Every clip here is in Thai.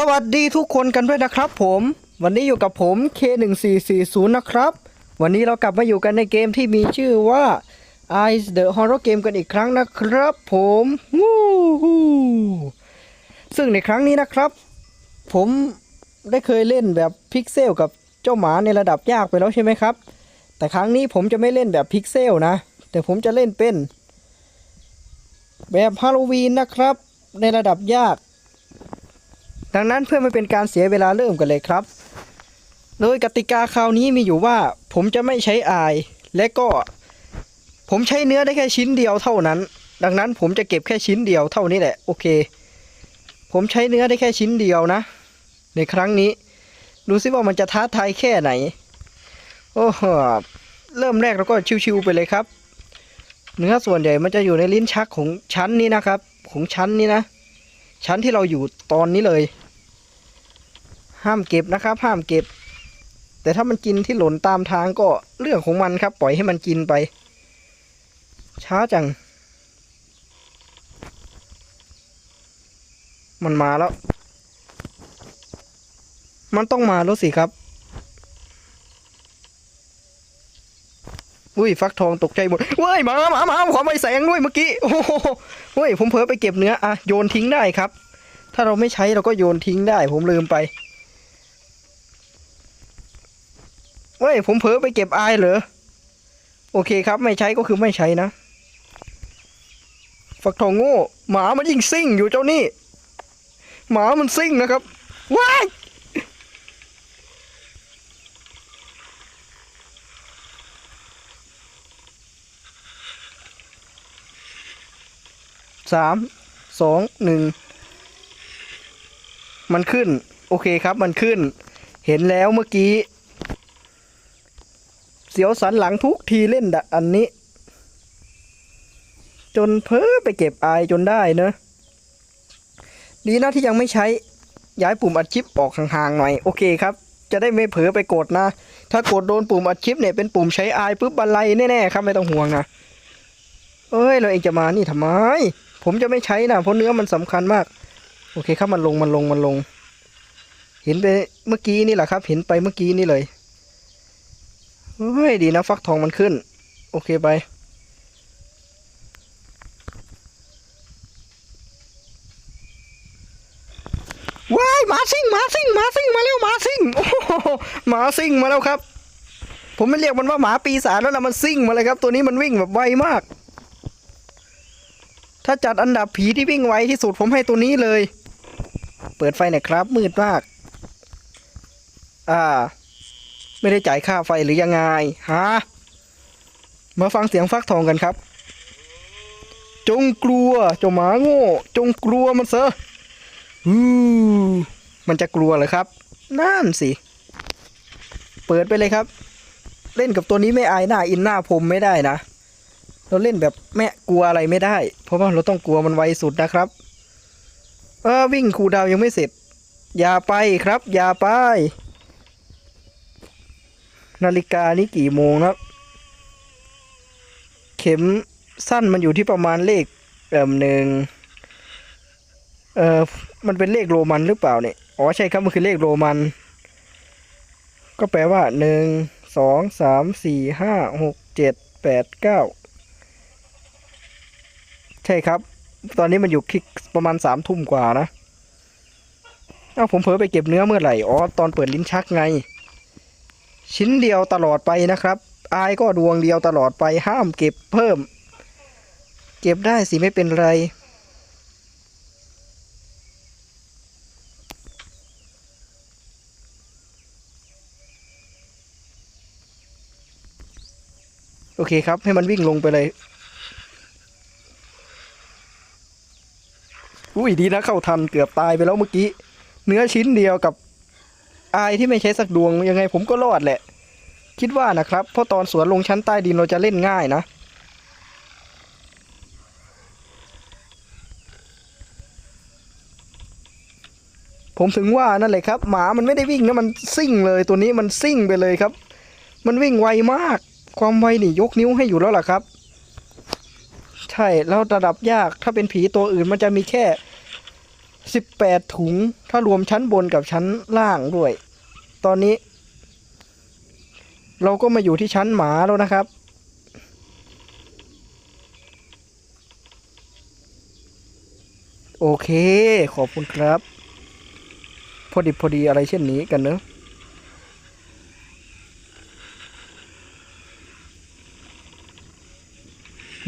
สวัสดีทุกคนกันด้วยนะครับผม วันนี้อยู่กับผม K1440 นะครับ วันนี้เรากลับมาอยู่กันในเกมที่มีชื่อว่า Ice the Horror Game กันอีกครั้งนะครับผมวู้ฮู้ซึ่งในครั้งนี้นะครับ ผมได้เคยเล่นแบบพิกเซลกับเจ้าหมาในระดับยากไปแล้วใช่ไหมครับ แต่ครั้งนี้ผมจะไม่เล่นแบบพิกเซลนะ แต่ผมจะเล่นเป็น แบบฮาโลวีนนะครับ ในระดับยาก ดังนั้นเพื่อไม่เป็นการเสียเวลาเริ่มกันเลยครับ โดยกติกาคราวนี้มีอยู่ว่า ผมจะไม่ใช้อาย และก็ผมใช้เนื้อได้แค่ชิ้นเดียวเท่านั้น ดังนั้นผมจะเก็บแค่ชิ้นเดียวเท่านี้แหละโอเค ผมใช้เนื้อได้แค่ชิ้นเดียวนะ ในครั้งนี้ ดูซิว่ามันจะท้าทายแค่ไหน โอ้โหเริ่มแรกเราก็ชิวๆไปเลยครับ เนื้อส่วนใหญ่มันจะอยู่ในลิ้นชักของชั้นนี้นะครับ ของชั้นนี้นะ ชั้นที่เราอยู่ตอนนี้เลย ห้ามเก็บนะครับ ห้ามเก็บ แต่ถ้ามันกินที่หล่นตามทางก็เรื่องของมันครับ ปล่อยให้มันกินไป ช้าจัง มันมาแล้ว มันต้องมาแล้วสิครับ อุ้ยฟักทองตกใจหมดเว้ยมามามาขอไม่แสงด้วยเมื่อกี้โอ้โหเฮ้ยผมเผลอไปเก็บเนื้ออะโยนทิ้งได้ครับถ้าเราไม่ใช้เราก็โยนทิ้งได้ผมลืมไป เว้ย ผมเผลอไปเก็บไอเหรอ โอเคครับ ไม่ใช้ก็คือไม่ใช้นะฟักทองโง่ หมามันยิ่งซิ่งอยู่เจ้านี่ หมามันซิ่งนะครับ ว้ายสามสองหนึ่งมันขึ้น โอเคครับมันขึ้น เห็นแล้วเมื่อกี้ สียวสันหลังทุกทีเล่นดะอันนี้ จนเพ้อไปเก็บอายจนได้เนอะดีนะที่ยังไม่ใช้ย้ายปุ่มอัดคลิปออกห่างๆหน่อย โอเคครับ จะได้ไม่เผลอไปกดนะ ถ้ากดโดนปุ่มอัดคลิปเนี่ยเป็นปุ่มใช้อายปุ๊บบันไลแน่ๆครับไม่ต้องห่วงนะเอ้ยเราเองจะมานี่ทำไม ผมจะไม่ใช้นะเพราะเนื้อมันสำคัญมาก โอเคครับมันลงมันลงมันลง เห็นไปเมื่อกี้นี่แหละครับ เห็นไปเมื่อกี้นี่เลย เฮ้ย ดีนะฟักทองมันขึ้น โอเคไป ว้ายมาซิ่งมาซิ่งมาซิ่งมาแล้วมาซิ่งโอ้โหมาซิ่งมาแล้วครับ ผมไม่เรียกมันว่าหมาปีศาจแล้วนะมันซิ่งมาเลยครับ ตัวนี้มันวิ่งแบบไวมาก ถ้าจัดอันดับผีที่วิ่งไวที่สุดผมให้ตัวนี้เลย เปิดไฟหน่อยครับ มืดมาก อ่า ไม่ได้จ่ายค่าไฟหรือยังไงฮะมาฟังเสียงฟักทองกันครับ จงกลัวเจ้าหมาโง่ จงกลัวมันเถอะอือมันจะกลัวเหรอครับ นั่นสิ เปิดไปเลยครับ เล่นกับตัวนี้ไม่อายหน้าอินหน้าผมไม่ได้นะ เราเล่นแบบแม่กลัวอะไรไม่ได้ เพราะว่าเราต้องกลัวมันไวสุดนะครับ เออวิ่งคูดาวยังไม่เสร็จ อย่าไปครับ อย่าไป นาฬิกานี่กี่โมงนะครับ เข็มสั้นมันอยู่ที่ประมาณเลขเอ่มหนึ่งเออมันเป็นเลขโรมันหรือเปล่าเนี่ยอ๋อใช่ครับมันคือเลขโรมัน ก็แปลว่าหนึ่งสองสามสี่ห้าหกเจ็ดแปดเก้าใช่ครับ ตอนนี้มันอยู่คลิกประมาณสามทุ่มกว่านะเอ้าผมเผลอไปเก็บเนื้อเมื่อไหร่ อ๋อ ตอนเปิดลิ้นชักไง ชิ้นเดียวตลอดไปนะครับ อายก็ดวงเดียวตลอดไปห้ามเก็บเพิ่ม เก็บได้สิไม่เป็นไรโอเคครับ ให้มันวิ่งลงไปเลย อุ้ยดีนะเข้าทันเกือบตายไปแล้วเมื่อกี้ เนื้อชิ้นเดียวกับ อายที่ไม่ใช้สักดวงยังไงผมก็รอดแหละ คิดว่านะครับ เพราะตอนสวนลงชั้นใต้ดินเราจะเล่นง่ายนะ ผมถึงว่านั่นแหละครับ หมามันไม่ได้วิ่งนะมันซิ่งเลยตัวนี้มันซิ่งไปเลยครับ มันวิ่งไวมาก ความไวนี่ยกนิ้วให้อยู่แล้วล่ะครับ ใช่แล้วระดับยากถ้าเป็นผีตัวอื่นมันจะมีแค่ สิบแปดถุง ถ้ารวมชั้นบนกับชั้นล่างด้วย ตอนนี้ เราก็มาอยู่ที่ชั้นหมาแล้วนะครับ โอเค ขอบคุณครับ พอดีพอดีอะไรเช่นนี้กันเนอะ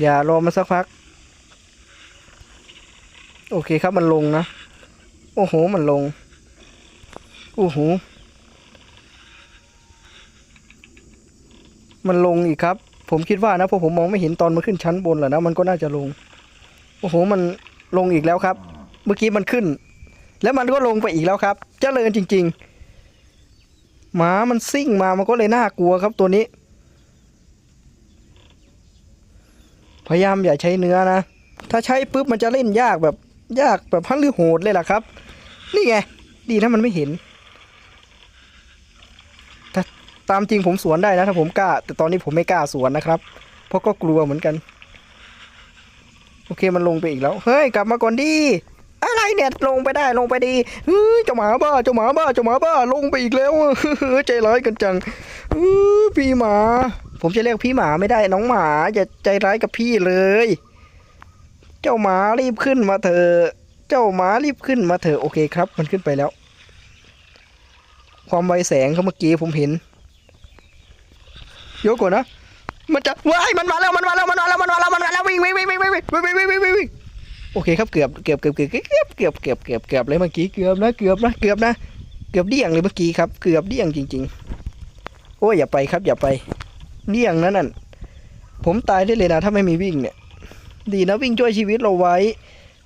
อย่ารอมาสักพัก โอเคครับมันลงนะ อ้โห มันลง โอ้โห มันลงอีกครับ ผมคิดว่านะเพราะผมมองไม่เห็นตอนมันขึ้นชั้นบนแหละนะ มันก็น่าจะลง โอ้โห มันลงอีกแล้วครับ เมื่อกี้มันขึ้น แล้วมันก็ลงไปอีกแล้วครับ เจริญจริง ๆ หมามันซิ่งมา มันก็เลยน่ากลัวครับตัวนี้ พยายามอย่าใช้เนื้อนะ ถ้าใช้ปุ๊บมันจะเล่นยากแบบยากแบบพันหรือโหดเลยล่ะครับ นี่ไง ดีนะมันไม่เห็นแต่ตามจริงผมสวนได้นะถ้าผมกล้า แต่ตอนนี้ผมไม่กล้าสวนนะครับ เพราะก็กลัวเหมือนกัน โอเคมันลงไปอีกแล้ว เฮ้ย กลับมาก่อนดี อะไรเนี่ยลงไปได้ลงไปดีเฮ้ยเจ้าหมาบ้าเจ้าหมาบ้าเจ้าหมาบ้าลงไปอีกแล้วอะเฮ้ยใจร้ายกันจังเฮ้ยพี่หมา ผมจะเรียกพี่หมาไม่ได้น้องหมาอย่าใจร้ายกับพี่เลย เจ้าหมารีบขึ้นมาเถอะ เจ้าหมารีบขึ้นมาเถอะโอเคครับ มันขึ้นไปแล้ว ความไวแสงเขาเมื่อกี้ผมเห็นเดี๋ยกก่อนนะมันจะว้ายมันมาแล้วมันมาแล้วมันมาแล้วมันมาแล้วมันมาแล้ววิ่งวิ่งวิ่งวิ่งวิ่งวิ่งวิ่งวิ่งวิ่งวิ่งวิ่งโอเคครับเกือบเกือบเกือบเกือบเกือบเกือบเกือบเกือบเกือบเลยเมื่อกี้เกือบนะเกือบนะเกือบนะ เกือบเดี่ยงเลยเมื่อกี้ครับ เกือบเดี่ยงจริง ๆ โอ้ยอย่าไปครับอย่าไปเดี่ยงนั่นน่ะผมตายได้เลยนะถ้าไม่มีวิ่งเนี่ย ดีนะวิ่งช่วยชีวิตเราไว้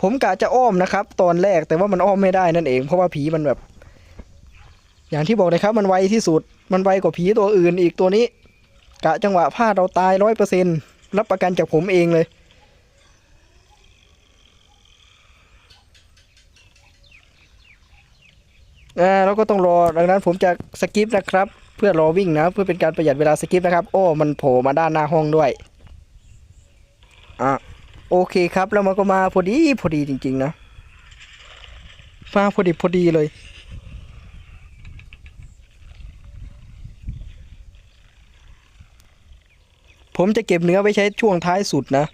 ผมกะจะอ้อมนะครับ ตอนแรกแต่ว่ามันอ้อมไม่ได้นั่นเอง เพราะว่าผีมันแบบ อย่างที่บอกเลยครับ มันไวที่สุด มันไวกว่าผีตัวอื่นอีกตัวนี้ กะจังหวะพลาดเราตายร้อยเปอร์เซ็นรับประกันจากผมเองเลย อ่าแล้วก็ต้องรอดังนั้นผมจะสกิปนะครับ เพื่อรอวิ่งนะ เพื่อเป็นการประหยัดเวลาสกิปนะครับ โอ้ มันโผล่มาด้านหน้าห้องด้วย อะ โอเคครับแล้วมันก็มาพอดีพอดีจริง ๆ นะมาพอดีพอดีเลย ผมจะเก็บเนื้อไว้ใช้ช่วงท้ายสุดนะ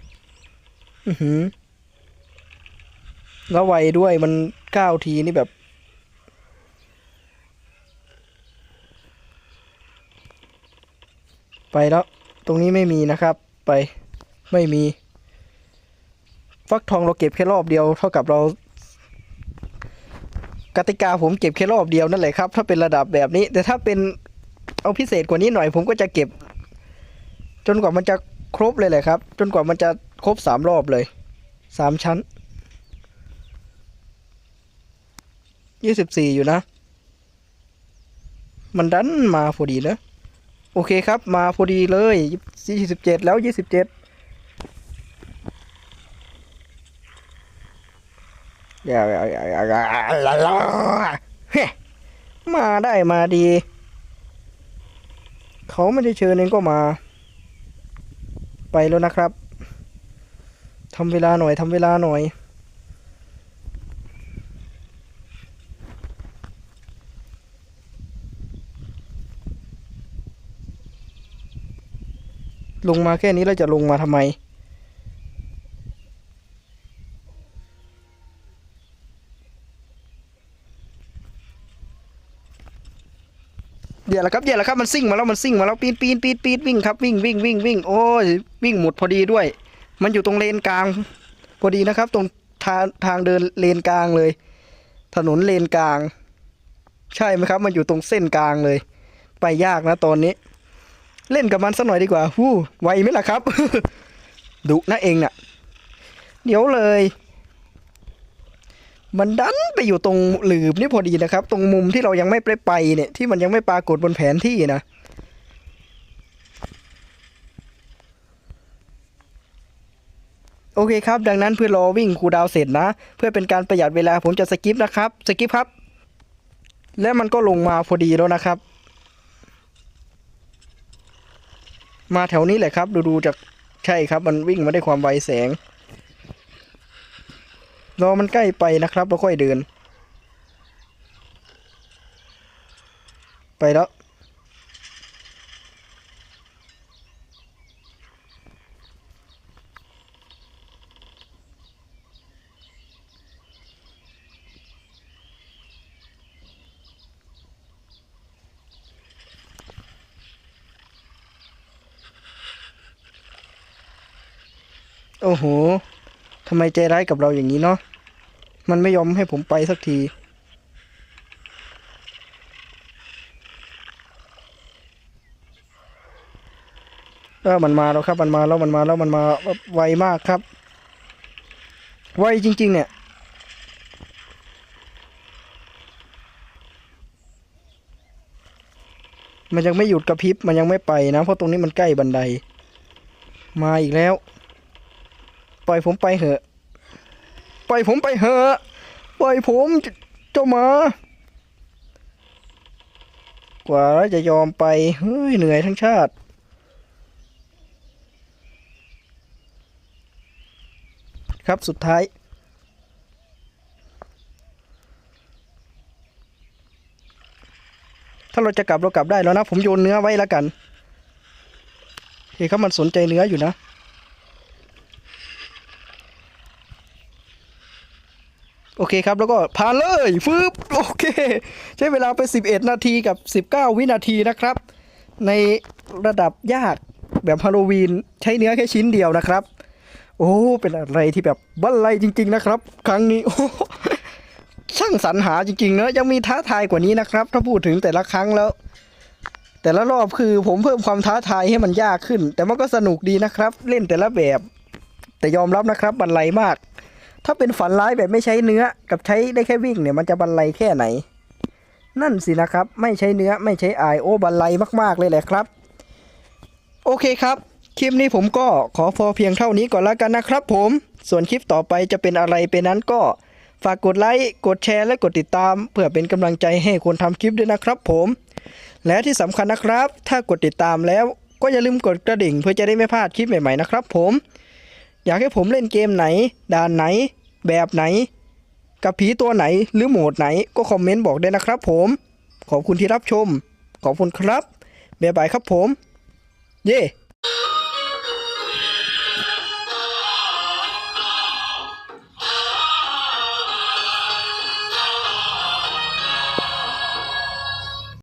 อือหือแล้วไวด้วยมันเก้าทีนี่แบบ ไปแล้ว ตรงนี้ไม่มีนะครับ ไปไม่มี ฟักทองเราเก็บแค่รอบเดียวเท่ากับเรา กติกาผมเก็บแค่รอบเดียวนั่นแหละครับ ถ้าเป็นระดับแบบนี้ แต่ถ้าเป็นเอาพิเศษกว่านี้หน่อย ผมก็จะเก็บ จนกว่ามันจะครบเลยแหละครับ จนกว่ามันจะครบสามรอบเลยสามชั้นยี่สิบสี่อยู่นะ มันดันมาพอดีนะ โอเคครับ มาพอดีเลยยี่สิบเจ็ดแล้วยี่สิบเจ็ดอย่าอย่าอย่าอย่าอย่าเฮ้ มาได้มาดี เขาไม่ได้เชิญเองก็มา ไปแล้วนะครับทำเวลาหน่อยทำเวลาหน่อยลงมาแค่นี้แล้วจะลงมาทำไม ดี๋ยวละครับเดี๋ยวละครับมันซิ่งมาแล้วมันซิ่งมาแล้วปีนปีนปีนปีนวิ่งครับวิ่งวิ่งวิ่งวิ่งโอ้ยวิ่งหมดพอดีด้วย มันอยู่ตรงเลนกลาง พอดีนะครับ ตรงทางทางเดินเลนกลางเลย ถนนเลนกลาง ใช่ไหมครับ มันอยู่ตรงเส้นกลางเลย ไปยากนะตอนนี้ เล่นกับมันสักหน่อยดีกว่าหู้ไวไหมล่ะครับดุนะเองน่ะ เดี๋ยวเลย มันดันไปอยู่ตรงหลืบนี่พอดีนะครับ ตรงมุมที่เรายังไม่ไปไปเนี่ยที่มันยังไม่ปรากฏบนแผนที่นะโอเคครับ ดังนั้นเพื่อรอวิ่งคูดาวเสร็จนะ เพื่อเป็นการประหยัดเวลาผมจะสกิปนะครับ สกิปครับ และมันก็ลงมาพอดีแล้วนะครับ มาแถวนี้แหละครับ ดูดูจากใช่ครับ มันวิ่งมาได้ความไวแสง รอมันใกล้ไปนะครับแล้วค่อยเดิน ไปแล้วโอ้โห ทำไมใจร้ายกับเราอย่างนี้เนาะ มันไม่ยอมให้ผมไปสักที เออมันมาแล้วครับมันมาแล้วมันมาแล้วมันมาไวมากครับ ไวจริง ๆ เนี่ยมันยังไม่หยุดกระพริบ มันยังไม่ไปนะ เพราะตรงนี้มันใกล้บันได มาอีกแล้ว ปล่อยผมไปเหอะ ปล่อยผมไปเหอะ ปล่อยผมเจ,จ้าหมากว่าจะยอมไปเฮ้ยเหนื่อยทั้งชาติ ครับสุดท้าย ถ้าเราจะกลับเรากลับได้แล้วนะ ผมโยนเนื้อไว้แล้วกันเฮ้ยครับมันสนใจเนื้ออยู่นะ โอเคครับ แล้วก็ผ่านเลยฟืบโอเค ใช้เวลาไป 11 นาทีกับ 19 วินาทีนะครับ ในระดับยากแบบฮาโลวีนใช้เนื้อแค่ชิ้นเดียวนะครับ โอ้เป็นอะไรที่แบบบันไลจริง ๆ นะครับ ครั้งนี้โอ้ช่างสรรหาจริงๆเนอะยังมีท้าทายกว่านี้นะครับ ถ้าพูดถึงแต่ละครั้งแล้ว แต่ละรอบคือผมเพิ่มความท้าทายให้มันยากขึ้น แต่มันก็สนุกดีนะครับ เล่นแต่ละแบบ แต่ยอมรับนะครับบันไลมาก ถ้าเป็นฝันร้ายแบบไม่ใช้เนื้อกับใช้ได้แค่วิ่งเนี่ยมันจะบันไลแค่ไหน นั่นสินะครับ ไม่ใช้เนื้อไม่ใช้อายโอบันไลมาก ๆ เลยแหละครับ โอเคครับ คลิปนี้ผมก็ขอพอเพียงเท่านี้ก่อนแล้วกันนะครับ ผม ส่วนคลิปต่อไปจะเป็นอะไรเป็นนั้นก็ฝากกดไลค์ กดแชร์ และกดติดตาม เพื่อเป็นกำลังใจให้คนทำคลิปด้วยนะครับ ผม และที่สำคัญนะครับ ถ้ากดติดตามแล้วก็อย่าลืมกดกระดิ่ง เพื่อจะได้ไม่พลาดคลิปใหม่ๆนะครับ ผม อยากให้ผมเล่นเกมไหน ด่านไหน แบบไหน กับผีตัวไหนหรือโหมดไหนก็คอมเมนต์บอกได้นะครับผม ขอบคุณที่รับชม ขอบคุณครับบ๊ายบายครับผม เย่